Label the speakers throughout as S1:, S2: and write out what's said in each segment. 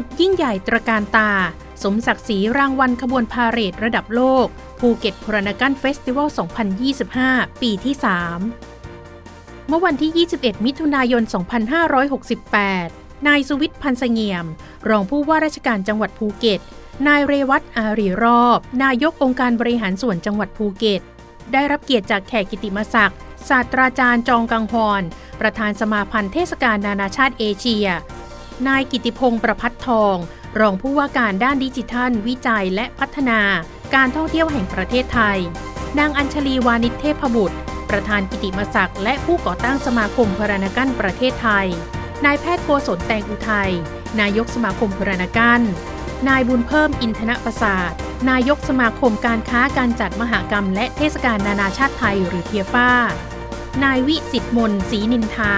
S1: สุดยิ่งใหญ่ตระการตา สมศักดิ์ศรีรางวัลขบวนพาเหรดระดับโลก ภูเก็ตพรานกันเฟสติวัล 2025 ปีที่ 3 เมื่อวันที่ 21 มิถุนายน 2568 นายสุวิทย์พันธ์เสงี่ยม รองผู้ว่าราชการจังหวัดภูเก็ต นายเรวัตอารีรอบ นายกองค์การบริหารส่วนจังหวัดภูเก็ต ได้รับเกียรติจากแขกกิติมศักดิ์ศาสตราจารย์จองกังพรประธานสมาพันธ์เทศกาลนานาชาติเอเชีย นายกิติพงศ์ประพัฒทอง รองผู้ว่าการด้านดิจิทัล วิจัยและพัฒนา การท่องเที่ยวแห่งประเทศไทย นางอัญชลีวานิเทพบุตร ประธานกิติมศักดิ์และผู้ก่อตั้งสมาคมพรานกันประเทศไทย นายแพทย์โกศลแตงอุทัย นายกสมาคมพรานกันนายบุญเพิ่มอินทนประสาทนายกสมาคมการค้าการจัดมหากรรม และเทศกาลนานาชาติไทยหรือเทียฟ้านายวิสิทธิ์มนศรีนินทา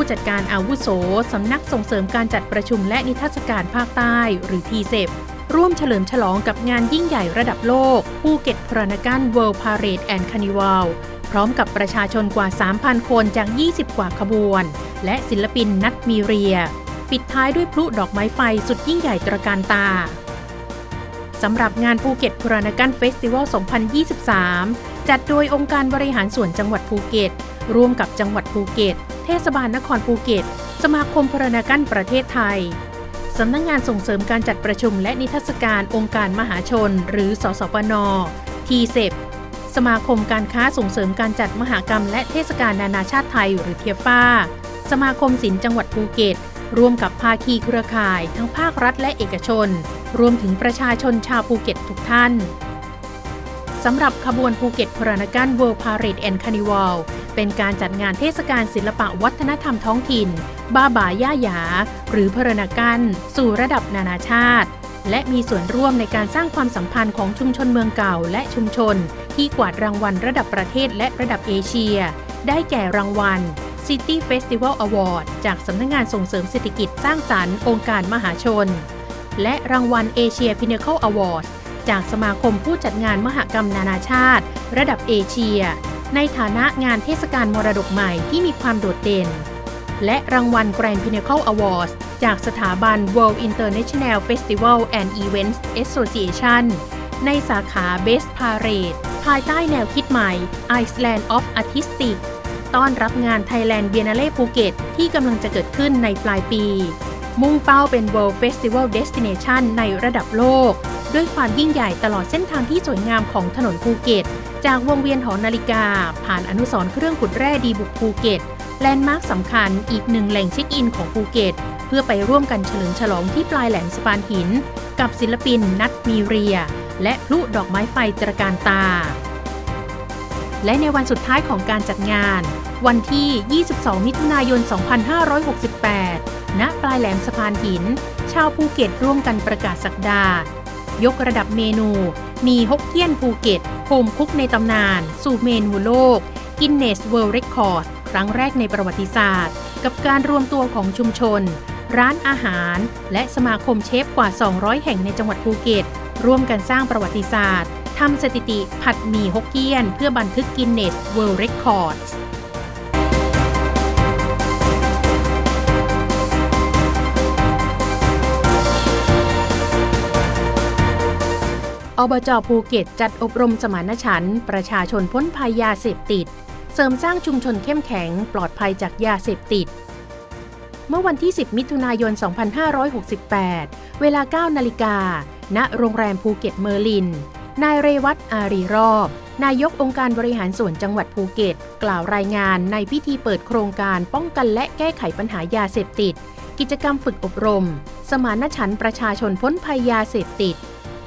S1: ผู้จัดการอาวุโสสำนักส่งเสริมการจัดประชุมและนิทรรศการภาคใต้ หรือทีเซบร่วมเฉลิมฉลองกับงานยิ่งใหญ่ระดับโลกภูเก็ตพรานกัน World Parade and Carnival พร้อมกับประชาชนกว่า 3,000 คนจาก 20 กว่าขบวน และศิลปินนัดมีเรีย ปิดท้ายด้วยพลุดอกไม้ไฟสุดยิ่งใหญ่ตระการตาสำหรับงานภูเก็ตพรานกันเฟสติวัล 2023 จัดโดยองค์การบริหารส่วนจังหวัดภูเก็ต ร่วมกับจังหวัดภูเก็ต เทศบาลนครภูเก็ต สมาคมพรานกันประเทศไทย สำนักงงานส่งเสริมการจัดประชุมและนิทรรศการองค์การมหาชน หรือสสปนทีเซบสมาคมการค้าส่งเสริมการจัดมหากรรม และเทศกาลนานาชาติไทยหรือเทียฟ้า สมาคมศิลป์จังหวัดภูเก็ตร่วมกับภาคีเครือข่าย ทั้งภาครัฐและเอกชน รวมถึงประชาชนชาวภูเก็ตทุกท่าน สำหรับขบวนภูเก็ตพรานกัน World Parade and Carnival เป็นการจัดงานเทศกาลศิลปะวัฒนธรรมท้องถิ่น บ้าบาย่าหยา หรือพรานกันสู่ระดับนานาชาติ และมีส่วนร่วมในการสร้างความสัมพันธ์ของชุมชนเมืองเก่าและชุมชน ที่กวาดรางวัลระดับประเทศและระดับเอเชีย ได้แก่รางวัล City Festival Award จากสำนักงงานส่งเสริมเศรษฐกิจสร้างสรรค์องค์การมหาชน และรางวัล Asia Pinnacle Award จากสมาคมผู้จัดงานมหกรรมนานาชาติ ระดับเอเชีย ในฐานะงานเทศกาลมรดกใหม่ที่มีความโดดเด่น และรางวัล Grand Pinnacle Awards จากสถาบัน World International Festival and Events Association ในสาขา Best Parade ภายใต้แนวคิดใหม่ Iceland of Artistic ต้อนรับงาน Thailand Biennale ภูเก็ตที่กำลังจะเกิดขึ้นในปลายปี มุ่งเป้าเป็น World Festival Destination ในระดับโลก ด้วยความยิ่งใหญ่ตลอดเส้นทางที่สวยงามของถนนภูเก็ต จากวงเวียนหอนาฬิกา ผ่านอนุสรณ์เครื่องขุดแร่ดีบุกภูเก็ตแลนด์มาร์คสำคัญอีกหนึ่งแหล่งเช็คอินของภูเก็ต เพื่อไปร่วมกันเฉลิมฉลองที่ปลายแหลมสะพานหิน กับศิลปินนัดมีเรีย และพลุดอกไม้ไฟตระการตา และในวันสุดท้ายของการจัดงาน วันที่ 22 มิถุนายน 2568 ณ ปลายแหลมสะพานหิน ชาวภูเก็ตร่วมกันประกาศสักดา ยกระดับเมนู มีฮกเกี้ยนภูเก็ตโฮมคุกในตำนาน สู่เมนูโลกกินเนสเวิลด์เรคคอร์ดครั้งแรกในประวัติศาสตร์ กับการรวมตัวของชุมชน ร้านอาหาร และสมาคมเชฟกว่า 200 แห่งในจังหวัดภูเก็ต ร่วมกันสร้างประวัติศาสตร์ทำสถิติผัดหมี่ฮกเกี้ยน เพื่อบันทึกกินเนสเวิลด์เรคคอร์ด อบจภูเก็ตจัดอบรมสมานฉันท์ประชาชนพ้นภัยยาเสพติด เสริมสร้างชุมชนเข้มแข็งปลอดภัยจากยาเสพติด เมื่อวันที่ 10 มิถุนายน 2568 เวลา 9 นาฬิกา ณ โรงแรมภูเก็ตเมอร์ลิน นายเรวัตอารีรอบ นายกองค์การบริหารส่วนจังหวัดภูเก็ต กล่าวรายงานในพิธีเปิดโครงการป้องกันและแก้ไขปัญหายาเสพติด กิจกรรมฝึกอบรม สมานฉันท์ประชาชนพ้นภัยยาเสพติด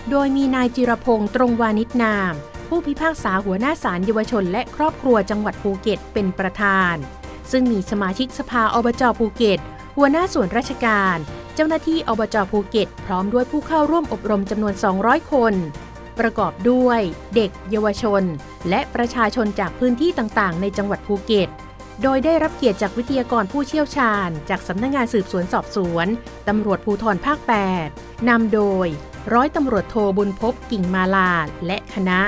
S1: โดยมีนายจิรพงษ์ตรงวานิชนาม ผู้พิพากษาหัวหน้าศาลเยาวชนและครอบครัวจังหวัดภูเก็ตเป็นประธาน ซึ่งมีสมาชิกสภาอบจภูเก็ต หัวหน้าส่วนราชการ เจ้าหน้าที่อบจภูเก็ต พร้อมด้วยผู้เข้าร่วมอบรมจำนวน 200 คน ประกอบด้วย เด็ก เยาวชน และประชาชนจากพื้นที่ต่างๆ ในจังหวัดภูเก็ต โดยได้รับเกียรติจากวิทยากรผู้เชี่ยวชาญ จากสำนักงงานสืบสวนสอบสวน ตำรวจภูธรภาค 8 นำโดย ร้อยตำรวจโทบุญพบกิ่งมาลาและคณะ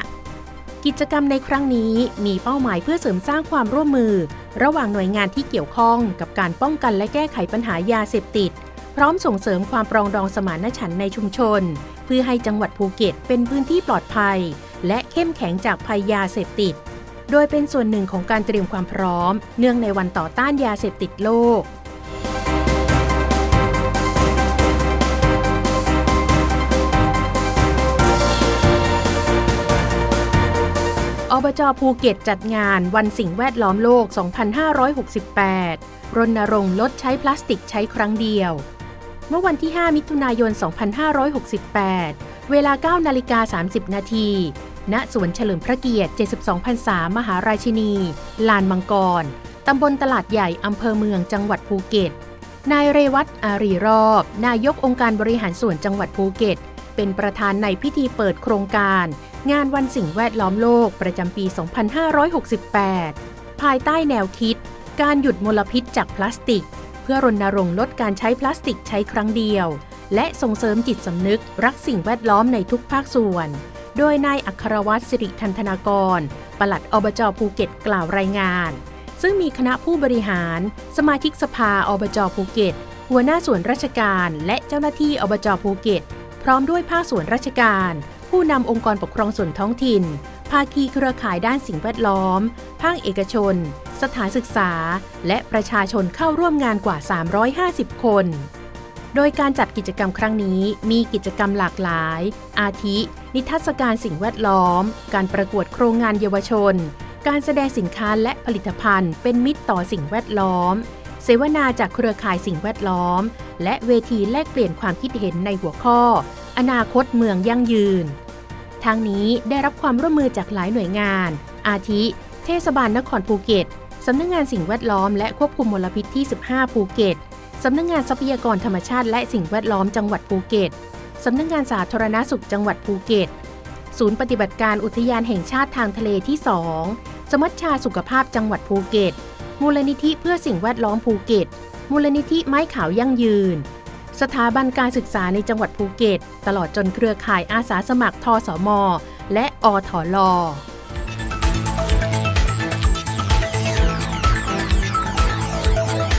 S1: กิจกรรมในครั้งนี้มีเป้าหมายเพื่อเสริมสร้างความร่วมมือ ระหว่างหน่วยงานที่เกี่ยวข้องกับการป้องกันและแก้ไขปัญหายาเสพติด พร้อมส่งเสริมความปรองดองสมานฉันท์ในชุมชน เพื่อให้จังหวัดภูเก็ตเป็นพื้นที่ปลอดภัย และเข้มแข็งจากภัยยาเสพติด โดยเป็นส่วนหนึ่งของการเตรียมความพร้อม เนื่องในวันต่อต้านยาเสพติดโลกอบจภูเก็ตจัดงานวันสิ่งแวดล้อมโลก 2568 รณรงค์ลดใช้พลาสติกใช้ครั้งเดียว เมื่อวันที่ 5 มิถุนายน 2568 เวลา 9 นาฬิกา 30 นาที ณสวนเฉลิมพระเกียรติ 72พรรษามหาราชินี ลานมังกร ตำบลตลาดใหญ่ อำเภอเมืองจังหวัดภูเก็ต นายเรวัตอารีรอบ นายกองค์การบริหารส่วนจังหวัดภูเก็ต เป็นประธานในพิธีเปิดโครงการ งานวันสิ่งแวดล้อมโลกประจำปี 2568 ภายใต้แนวคิด การหยุดมลพิษจากพลาสติก เพื่อรณรงค์ลดการใช้พลาสติกใช้ครั้งเดียว และส่งเสริมจิตสำนึกรักสิ่งแวดล้อมในทุกภาคส่วน โดยนายอัครวัตรสิริทันธนากร ปลัดอบจภูเก็ตกล่าวรายงาน ซึ่งมีคณะผู้บริหาร สมาชิกสภาอบจภูเก็ต หัวหน้าส่วนราชการและเจ้าหน้าที่อบจภูเก็ต พร้อมด้วยภาคส่วนราชการ ผู้นำองค์กรปกครองส่วนท้องถิ่น ภาคีเครือข่ายด้านสิ่งแวดล้อม ภาคเอกชน สถานศึกษา และประชาชนเข้าร่วมงานกว่า 350 คน โดยการจัดกิจกรรมครั้งนี้มีกิจกรรมหลากหลาย อาทิ นิทรรศการสิ่งแวดล้อม การประกวดโครงงานเยาวชน การแสดงสินค้าและผลิตภัณฑ์ เป็นมิตรต่อสิ่งแวดล้อม เสวนาจากเครือข่ายสิ่งแวดล้อม และเวทีแลกเปลี่ยนความคิดเห็นในหัวข้อ อนาคตเมืองยั่งยืน ทางนี้ได้รับความร่วมมือจากหลายหน่วยงาน อาทิ เทศบาลนครภูเก็ตสำนักงงานสิ่งแวดล้อมและควบคุมมลพิษที่ 15 ภูเก็ต สำนักงงานทรัพยากรธรรมชาติและสิ่งแวดล้อมจังหวัดภูเก็ต สำนักงานสาธารณสุขจังหวัดภูเก็ต ศูนย์ปฏิบัติการอุทยานแห่งชาติทางทะเลที่ 2 สมัชชาสุขภาพจังหวัดภูเก็ต มูลนิธิเพื่อสิ่งแวดล้อมภูเก็ต มูลนิธิไม้ขาวยั่งยืน สถาบันการศึกษาในจังหวัดภูเก็ต ตลอดจนเครือข่ายอาสาสมัครทสมและอทล